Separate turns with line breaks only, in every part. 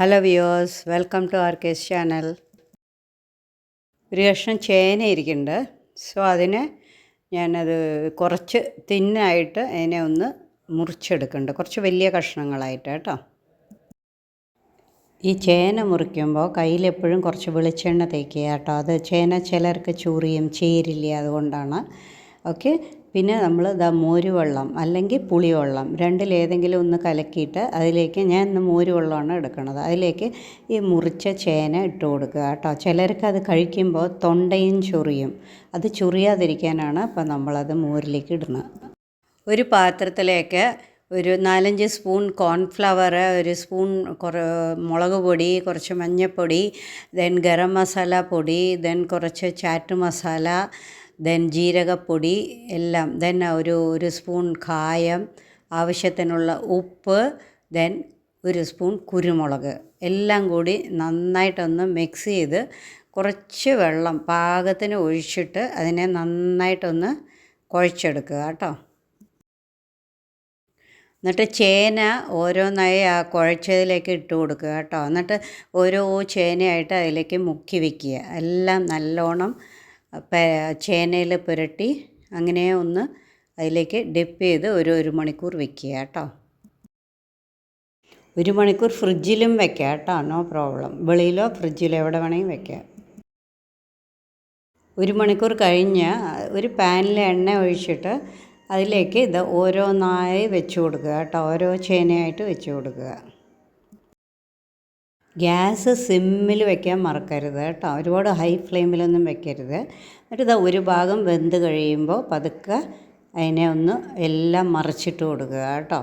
Hello viewers welcome to R K's channel ഒരു കഷ്ണം ചേന ഇരിക്കുന്നുണ്ട്. സോ അതിനെ ഞാനത് കുറച്ച് തിന്നായിട്ട് അതിനെ ഒന്ന് മുറിച്ചെടുക്കുന്നുണ്ട്. കുറച്ച് വലിയ കഷ്ണങ്ങളായിട്ട് കേട്ടോ. ഈ ചേന മുറിക്കുമ്പോൾ കയ്യിലെപ്പോഴും കുറച്ച് വെളിച്ചെണ്ണ തേക്കുക കേട്ടോ. അത് ചേന ചിലർക്ക് ചൂറിയും ചേരില്ല അതുകൊണ്ടാണ്. ഓക്കെ പിന്നെ നമ്മൾ ഇതാ മോരുവെള്ളം അല്ലെങ്കിൽ പുളിവെള്ളം രണ്ടിലേതെങ്കിലും ഒന്ന് കലക്കിയിട്ട് അതിലേക്ക് ഞാൻ ഇന്ന് മോരുവെള്ളമാണ് എടുക്കുന്നത് അതിലേക്ക് ഈ മുറിച്ച ചേന ഇട്ട് കൊടുക്കുക കേട്ടോ. ചിലർക്ക് അത് കഴിക്കുമ്പോൾ തൊണ്ടയും ചൊറിയും. അത് ചൊറിയാതിരിക്കാനാണ് അപ്പം നമ്മളത് മോരിലേക്ക് ഇടുന്നത്. ഒരു പാത്രത്തിലേക്ക് ഒരു നാലഞ്ച് സ്പൂൺ കോൺഫ്ലവർ ഒരു സ്പൂൺ കുറ മുളക് പൊടി കുറച്ച് മഞ്ഞൾപ്പൊടി ദെൻ ഗരം മസാല പൊടി ദെൻ കുറച്ച് ചാറ്റ് മസാല ദെൻ ജീരകപ്പൊടി എല്ലാം ദെൻ ഒരു ഒരു സ്പൂൺ കായം ആവശ്യത്തിനുള്ള ഉപ്പ് ദെൻ ഒരു സ്പൂൺ കുരുമുളക്. എല്ലാം കൂടി നന്നായിട്ടൊന്ന് മിക്സ് ചെയ്ത് കുറച്ച് വെള്ളം പാകത്തിന് ഒഴിച്ചിട്ട് അതിനെ നന്നായിട്ടൊന്ന് കുഴച്ചെടുക്കുക കേട്ടോ. എന്നിട്ട് ചേന ഓരോന്നായി ആ കുഴച്ചതിലേക്ക് ഇട്ട് കൊടുക്കുക കേട്ടോ. എന്നിട്ട് ഓരോ ചേനയായിട്ട് അതിലേക്ക് മുക്കി വയ്ക്കുക എല്ലാം നല്ലോണം ചേനയിൽ പുരട്ടി അങ്ങനെ ഒന്ന് അതിലേക്ക് ഡിപ്പ് ചെയ്ത് ഒരു ഒരു മണിക്കൂർ വെക്കുക കേട്ടോ. ഒരു മണിക്കൂർ ഫ്രിഡ്ജിലും വെക്കാം കേട്ടോ നോ പ്രോബ്ലം വെളിയിലോ ഫ്രിഡ്ജിലോ എവിടെ വേണമെങ്കിൽ വെക്കാം ഒരു മണിക്കൂർ കഴിഞ്ഞ് ഒരു പാനിൽ എണ്ണ ഒഴിച്ചിട്ട് അതിലേക്ക് ഇത് ഓരോന്നായി വെച്ച് കൊടുക്കുക കേട്ടോ ഓരോ ചേനയായിട്ട് വെച്ച് കൊടുക്കുക. ഗ്യാസ് സിമ്മിൽ വെക്കാൻ മറക്കരുത് കേട്ടോ. ഒരുപാട് ഹൈ ഫ്ലെയിമിലൊന്നും വെക്കരുത്. എന്നിട്ട് ഒരു ഭാഗം വെന്ത് കഴിയുമ്പോൾ പതുക്കെ അതിനെ ഒന്ന് എല്ലാം മറിച്ചിട്ട് കൊടുക്കുക കേട്ടോ.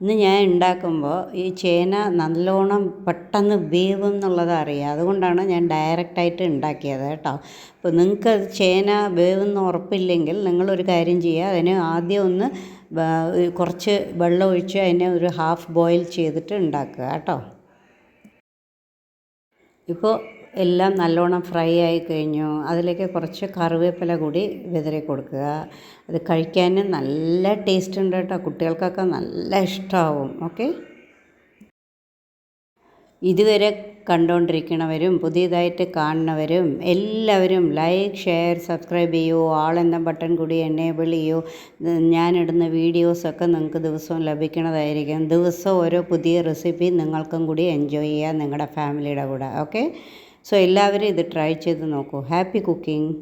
ഇന്ന് ഞാൻ ഉണ്ടാക്കുമ്പോൾ ഈ ചേന നല്ലോണം പെട്ടെന്ന് വേവും എന്നുള്ളത് അറിയാം. അതുകൊണ്ടാണ് ഞാൻ ഡയറക്റ്റായിട്ട് ഉണ്ടാക്കിയത് കേട്ടോ. അപ്പോൾ നിങ്ങൾക്ക് ചേന വേവെന്ന് ഉറപ്പില്ലെങ്കിൽ നിങ്ങളൊരു കാര്യം ചെയ്യുക. അതിന് ആദ്യം ഒന്ന് കുറച്ച് വെള്ളം ഒഴിച്ച് അതിനെ ഒരു ഹാഫ് ബോയിൽ ചെയ്തിട്ട് ഉണ്ടാക്കുക കേട്ടോ. ഇപ്പോൾ എല്ലാം നല്ലോണം ഫ്രൈ ആയി കഴിഞ്ഞു. അതിലേക്ക് കുറച്ച് കറിവേപ്പില കൂടി വിതറി കൊടുക്കുക. അത് കഴിക്കാൻ നല്ല ടേസ്റ്റ് ഉണ്ട് കേട്ടോ. കുട്ടികൾക്കൊക്കെ നല്ല ഇഷ്ടമാവും ഓക്കെ ഇതുവരെ കണ്ടുകൊണ്ടിരിക്കണവരും പുതിയതായിട്ട് കാണുന്നവരും എല്ലാവരും ലൈക്ക് ഷെയർ സബ്സ്ക്രൈബ് ചെയ്യൂ. ആൾ എന്ന ബട്ടൺ കൂടി എനേബിൾ ചെയ്യൂ. ഞാനിടുന്ന വീഡിയോസൊക്കെ നിങ്ങൾക്ക് ദിവസവും ലഭിക്കുന്നതായിരിക്കും ദിവസവും ഓരോ പുതിയ റെസിപ്പി നിങ്ങൾക്കും കൂടി എൻജോയ് ചെയ്യാം നിങ്ങളുടെ ഫാമിലിയുടെ കൂടെ. ഓക്കെ സോ എല്ലാവരും ഇത് ട്രൈ ചെയ്ത് നോക്കൂ. Happy cooking.